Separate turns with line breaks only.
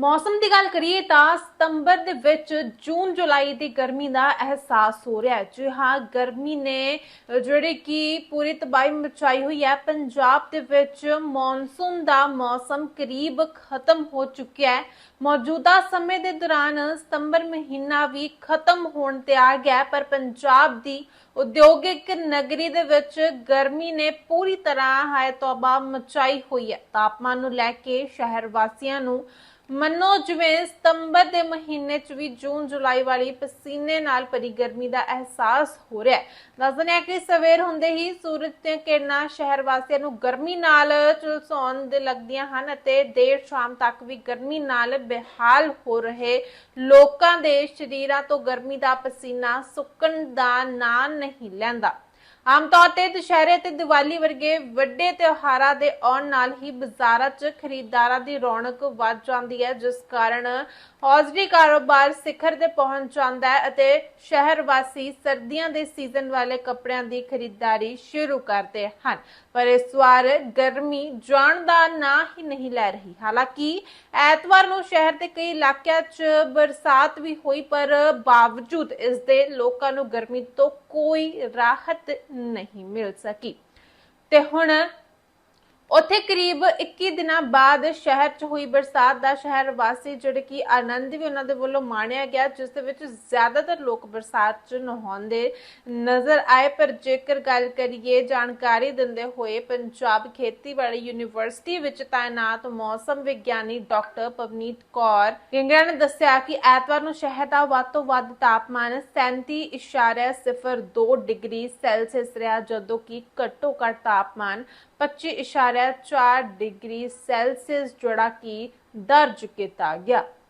ਮੌਸਮ ਦੀ ਗੱਲ ਕਰੀਏ ਤਾਂ ਸਤੰਬਰ ਦੇ ਵਿੱਚ ਜੂਨ ਜੁਲਾਈ ਦੀ ਗਰਮੀ ਦਾ ਅਹਿਸਾਸ ਹੋ ਰਿਹਾ ਹੈ। ਜੀ ਹਾਂ ਗਰਮੀ ਨੇ ਅਹ, ਕਿ ਪੂਰੀ ਤਬਾਹੀ ਮਚਾਈ ਹੋਈ ਹੈ। ਪੰਜਾਬ ਦੇ ਵਿੱਚ ਮੌਨਸੂਨ ਦਾ ਮੌਸਮ ਕਰੀਬ ਖਤਮ ਹੋ ਚੁੱਕਿਆ ਹੈ। ਮੌਜੂਦਾ ਸਮੇਂ ਦੇ ਦੌਰਾਨ ਸਤੰਬਰ ਮਹੀਨਾ ਵੀ ਖਤਮ ਹੋਣ ਤੇ ਆ ਗਿਆ ਪਰ ਪੰਜਾਬ ਦੀ ਉਦਯੋਗਿਕ ਨਗਰੀ ਦੇ ਵਿੱਚ ਗਰਮੀ ਨੇ ਪੂਰੀ ਤਰ੍ਹਾਂ ਹਾਏ ਤੋਬਾ ਮਚਾਈ ਹੋਈ ਹੈ। ਤਾਪਮਾਨ ਨੂੰ ਲੈ ਕੇ ਸ਼ਹਿਰ ਵਾਸੀਆਂ ਨੂੰ ਮੰਨੋ ਜਿਵੇਂ ਸਤੰਬਰ ਦੇ ਮਹੀਨੇ 'ਚ ਵੀ ਜੂਨ, ਜੁਲਾਈ ਵਾਲੀ ਪਸੀਨੇ ਨਾਲ ਭਰੀ ਗਰਮੀ ਦਾ ਅਹਿਸਾਸ ਹੋ ਰਿਹਾ ਹੈ। ਦੱਸਦੇ ਹਾਂ ਕਿ ਸਵੇਰ ਹੁੰਦੇ ਹੀ ਸੂਰਜ ਦੀਆਂ ਕਿਰਨਾਂ ਸ਼ਹਿਰ ਵਾਸੀਆਂ ਨੂੰ ਗਰਮੀ ਨਾਲ ਝੁਲਸਾਉਣ ਦੇ ਲੱਗਦੀਆਂ ਹਨ ਅਤੇ ਦੇਰ ਸ਼ਾਮ ਤੱਕ ਵੀ ਗਰਮੀ ਨਾਲ ਬੇਹਾਲ ਹੋ ਰਹੇ ਲੋਕਾਂ ਦੇ ਸਰੀਰਾਂ ਤੋਂ ਗਰਮੀ ਦਾ ਪਸੀਨਾ ਸੁੱਕਣ ਦਾ ਨਾਂ ਨਹੀਂ ਲੈਂਦਾ। ਆਮ ਤੌਰ ਤੇ ਦੁਸ਼ਹਿਰੇ ਤੇ ਦੀਵਾਲੀ ਵਰਗੇ ਵੱਡੇ ਤਿਉਹਾਰਾਂ ਦੇ ਆਉਣ ਨਾਲ ਹੀ ਬਾਜ਼ਾਰਾਂ 'ਚ ਖਰੀਦਦਾਰਾਂ ਦੀ ਰੌਣਕ ਵੱਧ ਜਾਂਦੀ ਹੈ, ਜਿਸ ਕਾਰਨ ਹੌਜ਼ਰੀ ਕਾਰੋਬਾਰ ਸਿਖਰ ਤੇ ਪਹੁੰਚ ਜਾਂਦਾ ਹੈ ਅਤੇ ਸ਼ਹਿਰ ਵਾਸੀ ਸਰਦੀਆਂ ਦੇ ਸੀਜ਼ਨ ਵਾਲੇ ਕੱਪੜਿਆਂ ਦੀ ਖਰੀਦਦਾਰੀ ਸ਼ੁਰੂ ਕਰਦੇ ਹਨ। ਪਰ ਇਸ ਵਾਰ ਗਰਮੀ ਜਾਣ ਦਾ ਨਾਂ ਹੀ ਨਹੀਂ ਲੈ ਰਹੀ। ਹਾਲਾਂਕਿ ਐਤਵਾਰ ਨੂੰ ਸ਼ਹਿਰ ਦੇ ਕਈ ਇਲਾਕਿਆਂ 'ਚ ਬਰਸਾਤ ਵੀ ਹੋਈ, ਪਰ ਬਾਵਜੂਦ ਇਸ ਦੇ ਲੋਕਾਂ ਨੂੰ ਗਰਮੀ ਤੋਂ ਕੋਈ ਰਾਹਤ ਨਹੀਂ ਮਿਲ ਸਕੀ। ਤੇ ਹੁਣ ਉੱਥੇ ਕਰੀਬ 21 ਦਿਨਾਂ ਬਾਅਦ ਸ਼ਹਿਰ 'ਚ ਹੋਈ ਬਰਸਾਤ ਦਾ ਸ਼ਹਿਰ ਵਾਸੀ ਜਿਹੜੇ ਕਿ ਆਨੰਦ ਵੀ ਉਹਨਾਂ ਦੇ ਵੱਲੋਂ ਮਾਣਿਆ ਗਿਆ, ਜਿਸ ਦੇ ਵਿੱਚ ਜ਼ਿਆਦਾਤਰ ਲੋਕ ਬਰਸਾਤ 'ਚ ਨਹਾਉਂਦੇ ਨਜ਼ਰ ਆਏ, ਪਰ ਜੇਕਰ ਗੱਲ ਕਰੀਏ ਜਾਣਕਾਰੀ ਦਿੰਦੇ ਹੋਏ ਪੰਜਾਬ ਖੇਤੀਬਾੜੀ ਯੂਨੀਵਰਸਿਟੀ ਵਿੱਚ ਤਾਇਨਾਤ ਮੌਸਮ ਵਿਗਿਆਨੀ ਡਾਕਟਰ ਪਵਨੀਤ ਕੌਰ ਗਿੰਗਰਾ ਨੇ ਦੱਸਿਆ ਕਿ ਐਤਵਾਰ ਨੂੰ ਸ਼ਹਿਰ ਦਾ ਵੱਧ ਤੋਂ ਵੱਧ ਤਾਪਮਾਨ 37.02 ਡਿਗਰੀ ਸੈਲਸੀਅਸ ਰਿਹਾ, ਜਦੋਂ ਕਿ ਘੱਟੋ ਘੱਟ ਤਾਪਮਾਨ 25.4 ਡਿਗਰੀ ਸੈਲਸੀਅਸ ਜਿਹੜਾ ਕਿ ਦਰਜ ਕੀਤਾ ਗਿਆ।